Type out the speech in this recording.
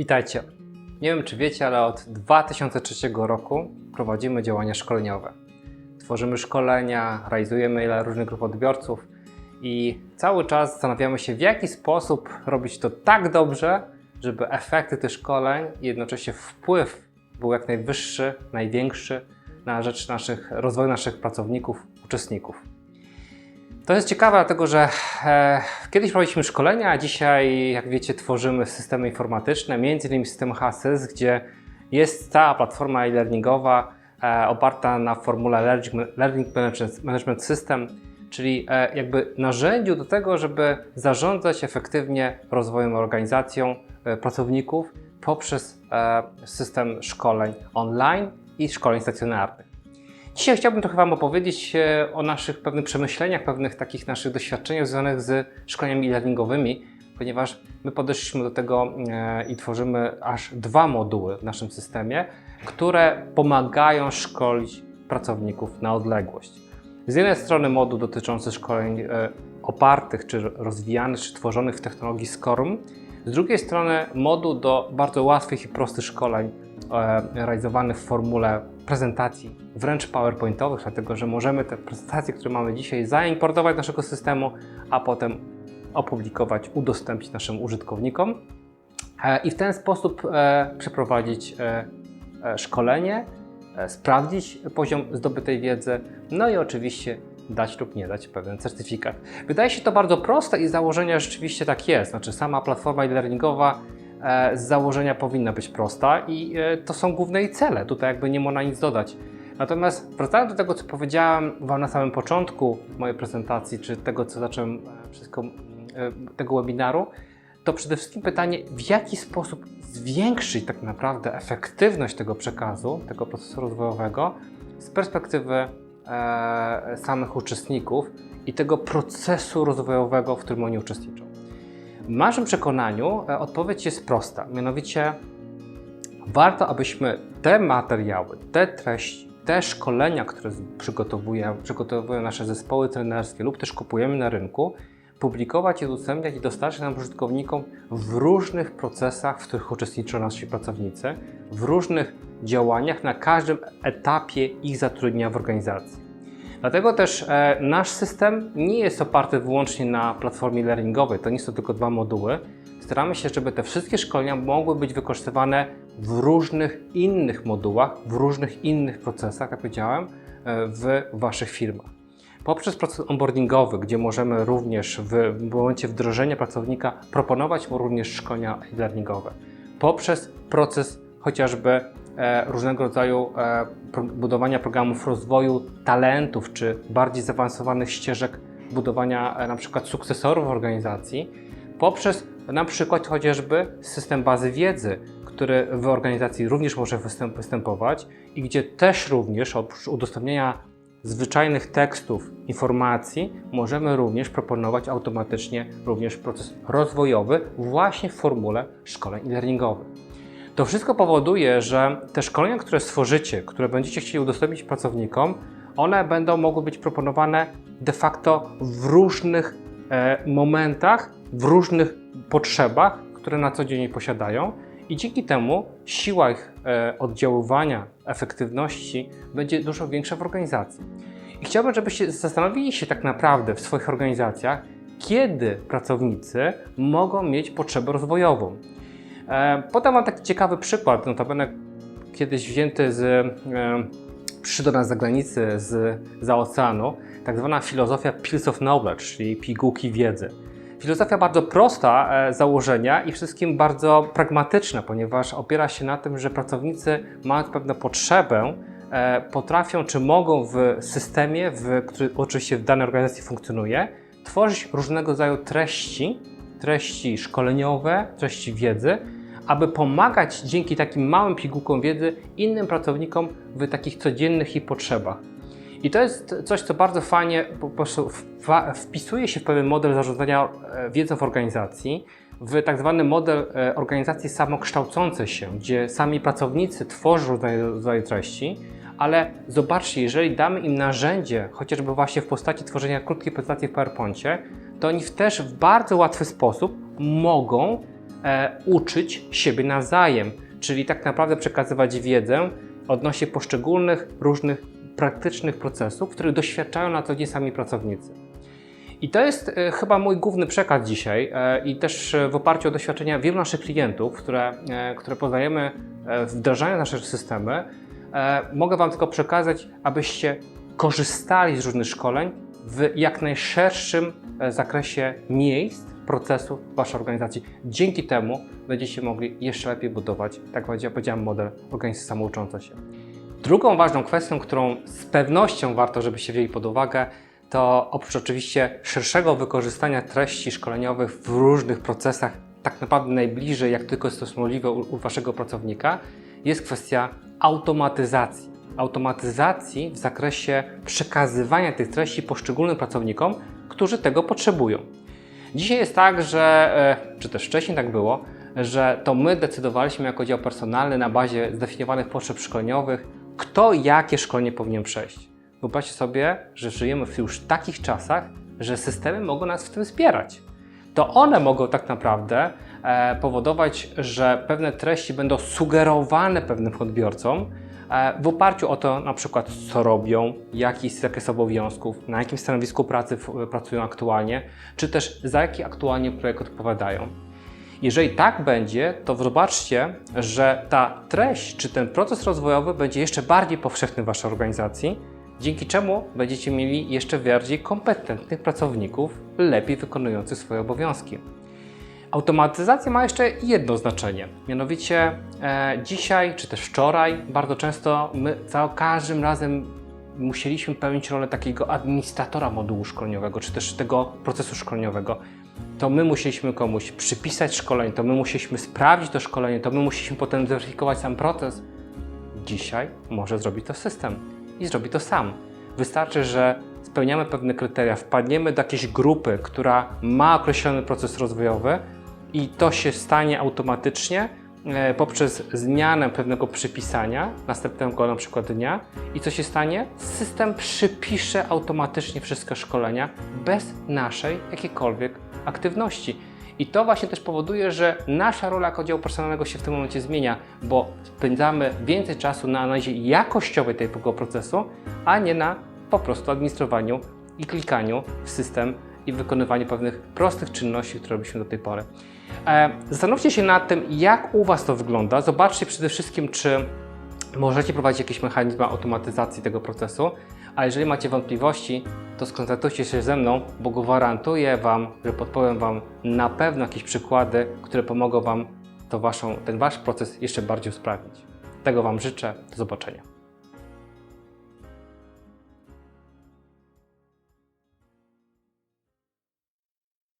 Witajcie. Nie wiem, czy wiecie, ale od 2003 roku prowadzimy działania szkoleniowe. Tworzymy szkolenia, realizujemy ile różnych grup odbiorców i cały czas zastanawiamy się, w jaki sposób robić to tak dobrze, żeby efekty tych szkoleń i jednocześnie wpływ był jak najwyższy, największy na rzecz naszych, rozwoju naszych pracowników, uczestników. To jest ciekawe, dlatego że e, kiedyś prowadziliśmy szkolenia, a dzisiaj, jak wiecie, tworzymy systemy informatyczne, między innymi system HASYS, gdzie jest cała platforma e-learningowa e, oparta na formule Learning, Learning Management System, czyli e, jakby narzędziu do tego, żeby zarządzać efektywnie rozwojem organizacją e, pracowników poprzez e, system szkoleń online i szkoleń stacjonarnych. Dzisiaj chciałbym trochę Wam opowiedzieć e, o naszych pewnych przemyśleniach, pewnych takich naszych doświadczeniach związanych z szkoleniami e-learningowymi, ponieważ my podeszliśmy do tego e, i tworzymy aż dwa moduły w naszym systemie, które pomagają szkolić pracowników na odległość. Z jednej strony moduł dotyczący szkoleń e, opartych, czy rozwijanych, czy tworzonych w technologii SCORM, z drugiej strony moduł do bardzo łatwych i prostych szkoleń realizowanych w formule prezentacji wręcz PowerPointowych, dlatego że możemy te prezentacje, które mamy dzisiaj, zaimportować do naszego systemu, a potem opublikować, udostępnić naszym użytkownikom e, i w ten sposób e, przeprowadzić e, szkolenie, sprawdzić poziom zdobytej wiedzy, no i oczywiście dać lub nie dać pewien certyfikat. Wydaje się to bardzo proste i z założenia rzeczywiście tak jest. Znaczy sama platforma e-learningowa z założenia powinna być prosta i e, to są główne jej cele. Tutaj jakby nie można nic dodać. Natomiast wracając do tego, co powiedziałem Wam na samym początku mojej prezentacji, czy tego, co zacząłem e, wszystko, e, tego webinaru, to przede wszystkim pytanie, w jaki sposób zwiększyć tak naprawdę efektywność tego przekazu, tego procesu rozwojowego z perspektywy e, samych uczestników i tego procesu rozwojowego, w którym oni uczestniczą. W naszym przekonaniu e, odpowiedź jest prosta, mianowicie warto, abyśmy te materiały, te treści, te szkolenia, które przygotowują, przygotowują nasze zespoły trenerskie lub też kupujemy na rynku, publikować i udostępniać i dostarczać nam użytkownikom w różnych procesach, w których uczestniczą nasi pracownicy, w różnych działaniach na każdym etapie ich zatrudnienia w organizacji. Dlatego też e, nasz system nie jest oparty wyłącznie na platformie learningowej, to nie są tylko dwa moduły. Staramy się, żeby te wszystkie szkolenia mogły być wykorzystywane w różnych innych modułach, w różnych innych procesach, jak powiedziałem, e, w Waszych firmach. Poprzez proces onboardingowy, gdzie możemy również w momencie wdrożenia pracownika proponować mu również szkolenia e-learningowe. Poprzez proces chociażby różnego rodzaju e, budowania programów rozwoju talentów, czy bardziej zaawansowanych ścieżek budowania e, na przykład sukcesorów organizacji, poprzez na przykład chociażby system bazy wiedzy, który w organizacji również może występ, występować i gdzie też również oprócz udostępnienia zwyczajnych tekstów, informacji, możemy również proponować automatycznie również proces rozwojowy właśnie w formule szkoleń e-learningowych. To wszystko powoduje, że te szkolenia, które stworzycie, które będziecie chcieli udostępnić pracownikom, one będą mogły być proponowane de facto w różnych e, momentach, w różnych potrzebach, które na co dzień posiadają i dzięki temu siła ich e, oddziaływania, efektywności będzie dużo większa w organizacji. I chciałbym, żebyście zastanowili się tak naprawdę w swoich organizacjach, kiedy pracownicy mogą mieć potrzebę rozwojową. E, podam Wam taki ciekawy przykład, notabene kiedyś wzięty z, e, przyszedł do nas z zagranicy, z, za oceanu, tak zwana filozofia Pills of Knowledge, czyli pigułki wiedzy. Filozofia bardzo prosta e, założenia i wszystkim bardzo pragmatyczna, ponieważ opiera się na tym, że pracownicy mając pewną potrzebę, potrafią czy mogą w systemie, w, który oczywiście w danej organizacji funkcjonuje, tworzyć różnego rodzaju treści, treści szkoleniowe, treści wiedzy, aby pomagać dzięki takim małym pigułkom wiedzy innym pracownikom w takich codziennych ich potrzebach. I to jest coś, co bardzo fajnie wpisuje się w pewien model zarządzania e, wiedzą w organizacji, w tak zwany model e, organizacji samokształcącej się, gdzie sami pracownicy tworzą rodzaju treści, ale zobaczcie, jeżeli damy im narzędzie, chociażby właśnie w postaci tworzenia krótkiej prezentacji w PowerPoincie, to oni też w bardzo łatwy sposób mogą uczyć siebie nawzajem, czyli tak naprawdę przekazywać wiedzę odnośnie poszczególnych różnych praktycznych procesów, których doświadczają na co dzień sami pracownicy. I to jest e, chyba mój główny przekaz dzisiaj e, i też e, w oparciu o doświadczenia wielu naszych klientów, które, e, które poznajemy e, wdrażając nasze systemy, e, mogę Wam tylko przekazać, abyście korzystali z różnych szkoleń w jak najszerszym e, zakresie miejsc, procesów Waszej organizacji. Dzięki temu będziecie mogli jeszcze lepiej budować, tak jak powiedziałem, model organizacji samouczącej się. Drugą ważną kwestią, którą z pewnością warto, żebyście wzięli pod uwagę, to oprócz oczywiście szerszego wykorzystania treści szkoleniowych w różnych procesach, tak naprawdę najbliżej, jak tylko jest to możliwe u, u Waszego pracownika, jest kwestia automatyzacji. Automatyzacji w zakresie przekazywania tych treści poszczególnym pracownikom, którzy tego potrzebują. Dzisiaj jest tak, że, e, czy też wcześniej tak było, że to my decydowaliśmy jako dział personalny na bazie zdefiniowanych potrzeb szkoleniowych, kto jakie szkolenie powinien przejść. Wyobraźcie sobie, że żyjemy w już takich czasach, że systemy mogą nas w tym wspierać. To one mogą tak naprawdę e, powodować, że pewne treści będą sugerowane pewnym odbiorcom w oparciu o to, na przykład co robią, jaki jest zakres obowiązków, na jakim stanowisku pracy pracują aktualnie, czy też za jaki aktualnie projekt odpowiadają. Jeżeli tak będzie, to zobaczcie, że ta treść czy ten proces rozwojowy będzie jeszcze bardziej powszechny w Waszej organizacji, dzięki czemu będziecie mieli jeszcze bardziej kompetentnych pracowników, lepiej wykonujących swoje obowiązki. Automatyzacja ma jeszcze jedno znaczenie, mianowicie e, dzisiaj czy też wczoraj bardzo często my za każdym razem musieliśmy pełnić rolę takiego administratora modułu szkoleniowego, czy też tego procesu szkoleniowego. To my musieliśmy komuś przypisać szkolenie, to my musieliśmy sprawdzić to szkolenie, to my musieliśmy potem zweryfikować sam proces. Dzisiaj może zrobić to system i zrobi to sam. Wystarczy, że spełniamy pewne kryteria, wpadniemy do jakiejś grupy, która ma określony proces rozwojowy i to się stanie automatycznie e, poprzez zmianę pewnego przypisania następnego na przykład dnia i co się stanie? System przypisze automatycznie wszystkie szkolenia bez naszej jakiejkolwiek aktywności. I to właśnie też powoduje, że nasza rola jako działu personalnego się w tym momencie zmienia, bo spędzamy więcej czasu na analizie jakościowej tego procesu, a nie na po prostu administrowaniu i klikaniu w system i wykonywaniu pewnych prostych czynności, które robiliśmy do tej pory. E, zastanówcie się nad tym, jak u Was to wygląda. Zobaczcie przede wszystkim, czy możecie prowadzić jakieś mechanizmy automatyzacji tego procesu, a jeżeli macie wątpliwości, to skontaktujcie się ze mną, bo gwarantuję Wam, że podpowiem Wam na pewno jakieś przykłady, które pomogą Wam to waszą, ten Wasz proces jeszcze bardziej usprawnić. Tego Wam życzę. Do zobaczenia.